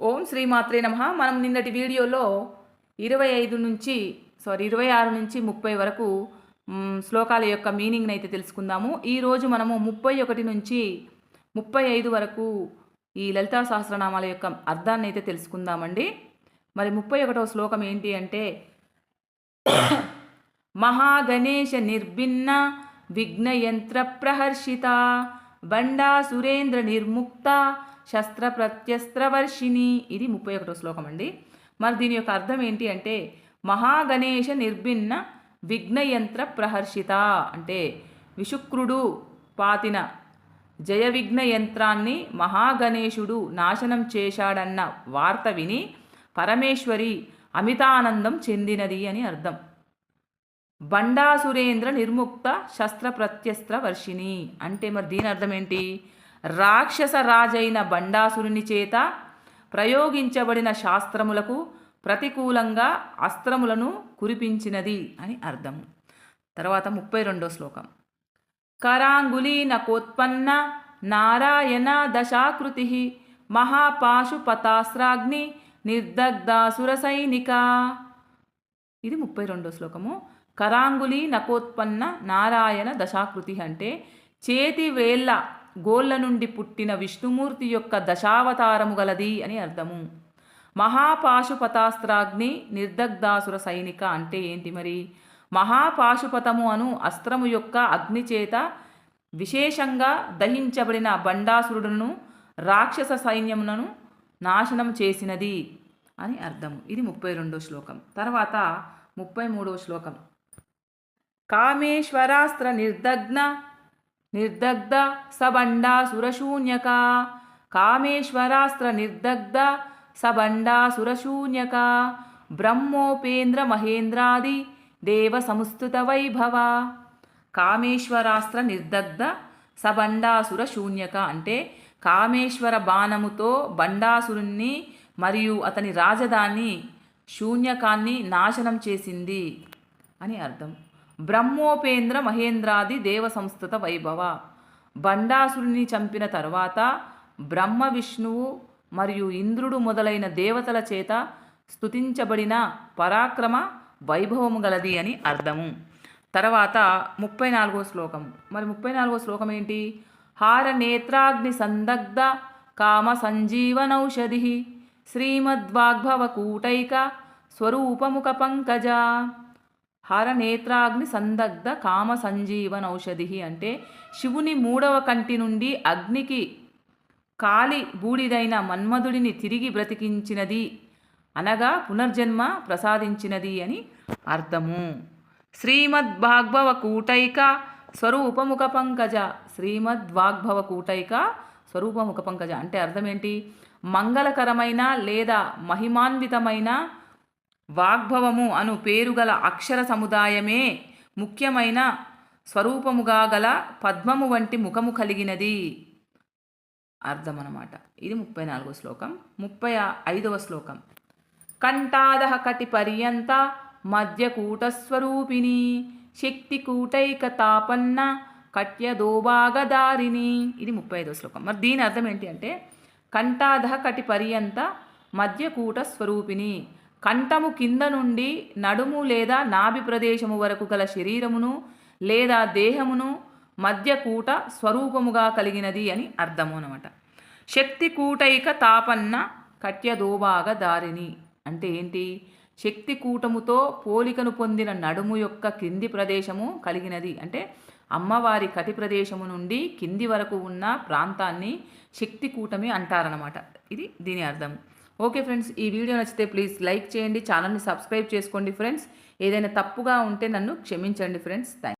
ఓం శ్రీమాత్రే నమ. మనం నిన్నటి వీడియోలో ఇరవై ఐదు నుంచి సారీ ఇరవై ఆరు నుంచి ముప్పై వరకు శ్లోకాల యొక్క మీనింగ్ని అయితే తెలుసుకుందాము. ఈరోజు మనము ముప్పై ఒకటి నుంచి ముప్పై ఐదు వరకు ఈ లలితా సహస్రనామాల యొక్క అర్థాన్ని అయితే తెలుసుకుందామండి. మరి ముప్పై ఒకటవ శ్లోకం ఏంటి అంటే మహాగణేశ నిర్భిన్న విఘ్నయంత్ర ప్రహర్షిత బండా సురేంద్ర నిర్ముక్త శస్త్ర ప్రత్యస్త్రవర్షిణి ఇది ముప్పై ఒకటో శ్లోకం అండి. మరి దీని యొక్క అర్థం ఏంటి అంటే మహాగణేష నిర్భిన్న విఘ్నయంత్ర ప్రహర్షిత అంటే విశుక్రుడు పాతిన జయ విఘ్న యంత్రాన్ని మహాగణేశుడు నాశనం చేశాడన్న వార్త విని పరమేశ్వరి అమితానందం చెందినది అని అర్థం. బండాసురేంద్ర నిర్ముక్త శస్త్ర ప్రత్యస్త్ర వర్షిణి అంటే మరి దీని అర్థం ఏంటి? రాక్షస రాజైన బండాసురుని చేత ప్రయోగించబడిన శాస్త్రములకు ప్రతికూలంగా అస్త్రములను కురిపించినది అని అర్థం తర్వాత ముప్పై రెండో శ్లోకం. కరాంగులీనకోత్పన్న నారాయణ దశాకృతి మహాపాశుపతాస్రాగ్ని నిర్దగ్ధాసుర సైనిక. ఇది ముప్పై రెండో శ్లోకము. కరాంగులి నకోత్పన్న నారాయణ దశాకృతి అంటే చేతి వేళ్ళ గోళ్ళ నుండి పుట్టిన విష్ణుమూర్తి యొక్క దశావతారము గలది అని అర్థము. మహాపాశుపతాస్త్రాగ్ని నిర్దగ్ధాసుర సైనిక అంటే ఏంటి మరి? మహాపాశుపతము అను అస్త్రము యొక్క అగ్నిచేత విశేషంగా దహించబడిన బండాసురుడును రాక్షస సైన్యములను నాశనం చేసినది అని అర్థము. ఇది ముప్పై రెండో శ్లోకం. తర్వాత ముప్పై మూడో శ్లోకం. కామేశ్వరాస్త్ర నిర్దగ్న నిర్దగ్ధ సబండాసురశూన్యక కామేశ్వరాస్త్ర నిర్దగ్ధ సబండాసురశూన్యక బ్రహ్మోపేంద్ర మహేంద్రాది దేవ సంస్థుత వైభవ. కామేశ్వరాస్త్ర నిర్దగ్ధ సబండాసుర శూన్యక అంటే కామేశ్వర బాణముతో బండాసురుణ్ణి మరియు అతని రాజధాని శూన్యకాన్ని నాశనం చేసింది అని అర్థం. బ్రహ్మోపేంద్ర మహేంద్రాది దేవ సంస్థత వైభవ. బండాసురుని చంపిన తర్వాత బ్రహ్మ విష్ణువు మరియు ఇంద్రుడు మొదలైన దేవతల చేత స్తుతించబడిన పరాక్రమ వైభవము గలది అని అర్థము. తర్వాత ముప్పై నాలుగో శ్లోకం. మరి ముప్పై నాలుగో శ్లోకం ఏంటి? హార నేత్రాగ్ని సందగ్ధ కామ సంజీవనౌషధి. శ్రీమద్వాగ్భవ కూటైక స్వరూపముఖ పంకజ. హర నేత్రాగ్ని సందగ్ధ కామ సంజీవనౌషధి అంటే శివుని మూడవ కంటి నుండి అగ్నికి కాలి బూడిదైన మన్మధుడిని తిరిగి బ్రతికించినది అనగా పునర్జన్మ ప్రసాదించినది అని అర్థము. శ్రీమద్భాగ్భవ కూటైక స్వరూపముఖ పంకజ శ్రీమద్వాగ్భవ కూటైక స్వరూపముఖ పంకజ అంటే అర్థం ఏంటి మంగళకరమైన లేదా మహిమాన్వితమైన వాగ్భవము అను పేరు గల అక్షర సముదాయమే ముఖ్యమైన స్వరూపముగా గల పద్మము వంటి ముఖము కలిగినది. అర్థం అనమాట ఇది ముప్పై నాలుగో శ్లోకం. ముప్పై ఐదవ శ్లోకం. కంఠాదహ కటి పర్యంత మధ్యకూటస్వరూపిణి శక్తికూటైక తాపన్న కట్యదోభాగదారిని ఇది ముప్పై ఐదవ శ్లోకం. మరి దీని అర్థం ఏంటి అంటే కంఠాదహ కటి పర్యంత మధ్యకూట స్వరూపిణి కంఠము కింద నుండి నడుము లేదా నాభి ప్రదేశము వరకు గల శరీరమును లేదా దేహమును మధ్యకూట స్వరూపముగా కలిగినది అని అర్థము అనమాట శక్తి కూటైక తాపన్న కట్యదోబాగ దారిని అంటే ఏంటి? శక్తి కూటముతో పోలికను పొందిన నడుము యొక్క కింది ప్రదేశము కలిగినది అంటే అమ్మవారి కటి ప్రదేశము నుండి కింది వరకు ఉన్న ప్రాంతాన్ని శక్తి కూటమి అంటారనమాట ఇది దీని అర్థం. ఓకే ఫ్రెండ్స్ ఈ వీడియో నచ్చితే ప్లీజ్ లైక్ చేయండి ఛానల్ని సబ్స్క్రైబ్ చేసుకోండి ఫ్రెండ్స్. ఏదైనా తప్పుగా ఉంటే నన్ను క్షమించండి ఫ్రెండ్స్. థ్యాంక్